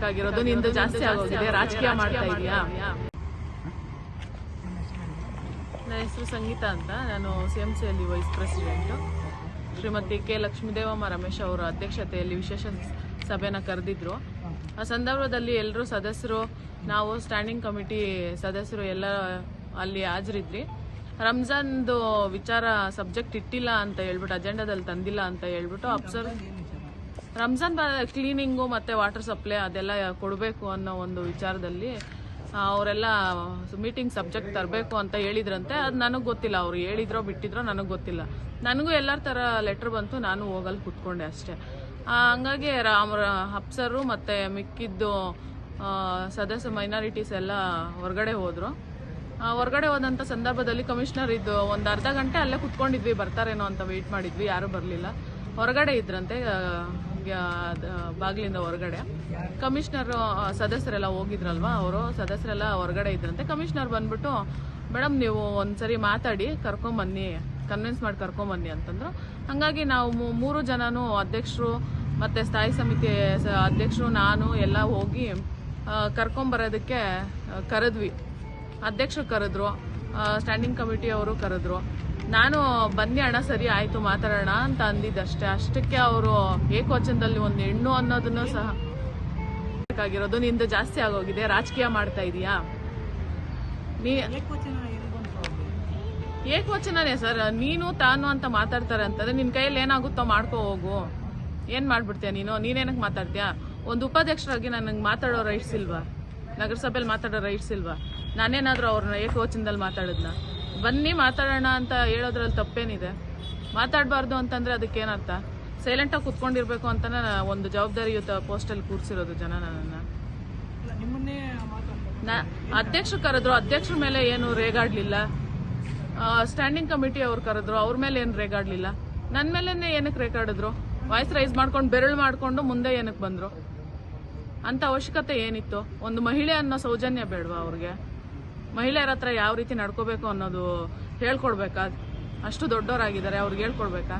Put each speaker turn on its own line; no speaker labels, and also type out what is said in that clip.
ಬೇಕಾಗಿರೋದು ನಿಂದು ಜಾಸ್ತಿ ಆಗೋಗಿದೆ ರಾಜಕೀಯ ಮಾಡ್ತಾ ಇದೆಯಾ? ನನ್ನ ಹೆಸರು ಸಂಗೀತ ಅಂತ ನಾನು ಸಿ ಎಂ ಸಿಯಲ್ಲಿ vice president Shrimati K. Lakshmidevamma Ramesh ಅವರ ಅಧ್ಯಕ್ಷತೆಯಲ್ಲಿ ವಿಶೇಷ ಸಭೆನ ಕರೆದಿದ್ರು. ಆ ಸಂದರ್ಭದಲ್ಲಿ ಎಲ್ಲರೂ ಸದಸ್ಯರು ನಾವು ಸ್ಟ್ಯಾಂಡಿಂಗ್ ಕಮಿಟಿ ಸದಸ್ಯರು ಎಲ್ಲ ಅಲ್ಲಿ ಹಾಜರಿದ್ರಿ ರಂಜಾನ್ದು ವಿಚಾರ ಸಬ್ಜೆಕ್ಟ್ ಇಟ್ಟಿಲ್ಲ ಅಂತ ಹೇಳ್ಬಿಟ್ಟು ಅಜೆಂಡಾದಲ್ಲಿ ತಂದಿಲ್ಲ ಅಂತ ಹೇಳ್ಬಿಟ್ಟು ಅಬ್ಸರ್ವ್ ರಂಜಾನ್ ಕ್ಲೀನಿಂಗು ಮತ್ತು ವಾಟರ್ ಸಪ್ಲೈ ಅದೆಲ್ಲ ಕೊಡಬೇಕು ಅನ್ನೋ ಒಂದು ವಿಚಾರದಲ್ಲಿ ಅವರೆಲ್ಲ ಮೀಟಿಂಗ್ ಸಬ್ಜೆಕ್ಟ್ ತರಬೇಕು ಅಂತ ಹೇಳಿದ್ರಂತೆ. ಅದು ನನಗೆ ಗೊತ್ತಿಲ್ಲ, ಅವ್ರು ಹೇಳಿದ್ರೋ ಬಿಟ್ಟಿದ್ರೋ ನನಗೆ ಗೊತ್ತಿಲ್ಲ. ನನಗೂ ಎಲ್ಲರ ಥರ ಲೆಟ್ರ್ ಬಂತು, ನಾನು ಹೋಗಲ್ಲಿ ಕುತ್ಕೊಂಡೆ ಅಷ್ಟೇ. ಹಂಗಾಗಿ ರಾಮ್ ಅಪ್ಸರು ಮತ್ತು ಮಿಕ್ಕಿದ್ದು ಸದಸ್ಯ ಮೈನಾರಿಟೀಸ್ ಎಲ್ಲ ಹೊರಗಡೆ ಹೋದರು. ಹೊರಗಡೆ ಹೋದಂಥ ಸಂದರ್ಭದಲ್ಲಿ ಕಮಿಷನರ್ ಇದ್ದು ಒಂದು ಅರ್ಧ ಗಂಟೆ ಅಲ್ಲೇ ಕುತ್ಕೊಂಡಿದ್ವಿ, ಬರ್ತಾರೇನೋ ಅಂತ ವೆಯ್ಟ್ ಮಾಡಿದ್ವಿ, ಯಾರೂ ಬರಲಿಲ್ಲ. ಹೊರಗಡೆ ಇದ್ರಂತೆ ಬಾಗಿಲಿಂದ ಹೊರಗಡೆ. ಕಮಿಷನರ್ ಸದಸ್ಯರೆಲ್ಲ ಹೋಗಿದ್ರಲ್ವಾ ಅವರು? ಸದಸ್ಯರೆಲ್ಲ ಹೊರಗಡೆ ಇದ್ರಂತೆ. ಕಮಿಷನರ್ ಬಂದ್ಬಿಟ್ಟು ಮೇಡಮ್ ನೀವು ಒಂದ್ಸರಿ ಮಾತಾಡಿ, ಕರ್ಕೊಂಬನ್ನಿ ಕನ್ವಿನ್ಸ್ ಮಾಡಿ ಕರ್ಕೊಂಬನ್ನಿ ಅಂತಂದ್ರು. ಹಂಗಾಗಿ ನಾವು ಮೂರು ಜನನು ಅಧ್ಯಕ್ಷರು ಮತ್ತೆ ಸ್ಥಾಯಿ ಸಮಿತಿ ಅಧ್ಯಕ್ಷರು, ನಾನು ಎಲ್ಲ ಹೋಗಿ ಕರ್ಕೊಂಬರೋದಕ್ಕೆ ಕರೆದ್ವಿ. ಅಧ್ಯಕ್ಷರು ಕರೆದ್ರು. ಸ್ಟ್ಯಾಂಡಿಂಗ್ ಕಮಿಟಿ ಅವರು ಕರೆದ್ರು. ನಾನು, ಬನ್ನಿ ಅಣ್ಣ, ಸರಿ, ಆಯ್ತು, ಮಾತಾಡೋಣ, ಅಂತ ಅಂದಿದ್ದಷ್ಟೇ. ಅಷ್ಟಕ್ಕೆ ಅವರು ಏಕವಚನದಲ್ಲಿ ಒಂದು ಹೆಣ್ಣು ಅನ್ನೋದನ್ನು ಸಹ ಬೇಕಾಗಿರೋದು ನಿಂದು ಜಾಸ್ತಿ ಆಗೋಗಿದೆ. ರಾಜಕೀಯ ಮಾಡ್ತಾ ಇದೀಯಾ? ನೀ ಏಕವಚನನೇ ಸರ್. ನೀನು, ತಾನು ಅಂತ ಮಾತಾಡ್ತಾರೆ ಅಂತಂದ್ರೆ ನಿನ್ ಕೈಯಲ್ಲಿ ಏನಾಗುತ್ತೋ ಮಾಡ್ಕೋ ಹೋಗು. ಏನ್ ಮಾಡ್ಬಿಡ್ತೀಯ ನೀನು? ನೀನೇನಕ್ಕೆ ಮಾತಾಡ್ತೀಯ? ಒಂದು ಉಪಾಧ್ಯಕ್ಷರಾಗಿ ನನಗೆ ಮಾತಾಡೋ ರೈಟ್ಸ್ ಇಲ್ವಾ? ನಗರಸಭೆಯಲ್ಲಿ ಮಾತಾಡೋ ರೈಟ್ಸ್ ಇಲ್ವಾ? ನಾನೇನಾದ್ರೂ ಅವ್ರನ್ನ ಏಕವಚನದಲ್ಲಿ ಮಾತಾಡಿದ್ನ? ಬನ್ನಿ ಮಾತಾಡೋಣ ಅಂತ ಹೇಳೋದ್ರಲ್ಲಿ ತಪ್ಪೇನಿದೆ. ಮಾತಾಡಬಾರ್ದು ಅಂತಂದ್ರೆ ಅದಕ್ಕೇನರ್ಥ? ಸೈಲೆಂಟಾಗಿ ಕುತ್ಕೊಂಡಿರ್ಬೇಕು ಅಂತಲೇ ಒಂದು ಜವಾಬ್ದಾರಿಯುತ ಪೋಸ್ಟಲ್ಲಿ ಕೂರಿಸಿರೋದು ಜನ ನನ್ನನ್ನು. ನಾ- ಅಧ್ಯಕ್ಷರು ಕರೆದ್ರು ಅಧ್ಯಕ್ಷರ ಮೇಲೆ ಏನು ರೇಗಾಡಲಿಲ್ಲ. ಸ್ಟ್ಯಾಂಡಿಂಗ್ ಕಮಿಟಿ ಅವ್ರು ಕರೆದ್ರು ಅವ್ರ ಮೇಲೆ ಏನು ರೇಗಾಡಲಿಲ್ಲ. ನನ್ನ ಮೇಲೇ ಏನಕ್ಕೆ ರೇಗಾಡಿದ್ರು? ವಾಯ್ಸ್ ರೈಸ್ ಮಾಡ್ಕೊಂಡು ಬೆರಳು ಮಾಡಿಕೊಂಡು ಮುಂದೆ ಏನಕ್ಕೆ ಬಂದ್ರು? ಅಂತ ಅವಶ್ಯಕತೆ ಏನಿತ್ತು? ಒಂದು ಮಹಿಳೆ ಅನ್ನೋ ಸೌಜನ್ಯ ಬೇಡವಾ ಅವ್ರಿಗೆ? ಮಹಿಳೆಯರ ಹತ್ರ ಯಾವ ರೀತಿ ನಡ್ಕೋಬೇಕು ಅನ್ನೋದು ಹೇಳ್ಕೊಡ್ಬೇಕಾ? ಅಷ್ಟು ದೊಡ್ಡವರಾಗಿದ್ದಾರೆ ಅವ್ರಿಗೆ ಹೇಳ್ಕೊಡ್ಬೇಕಾ?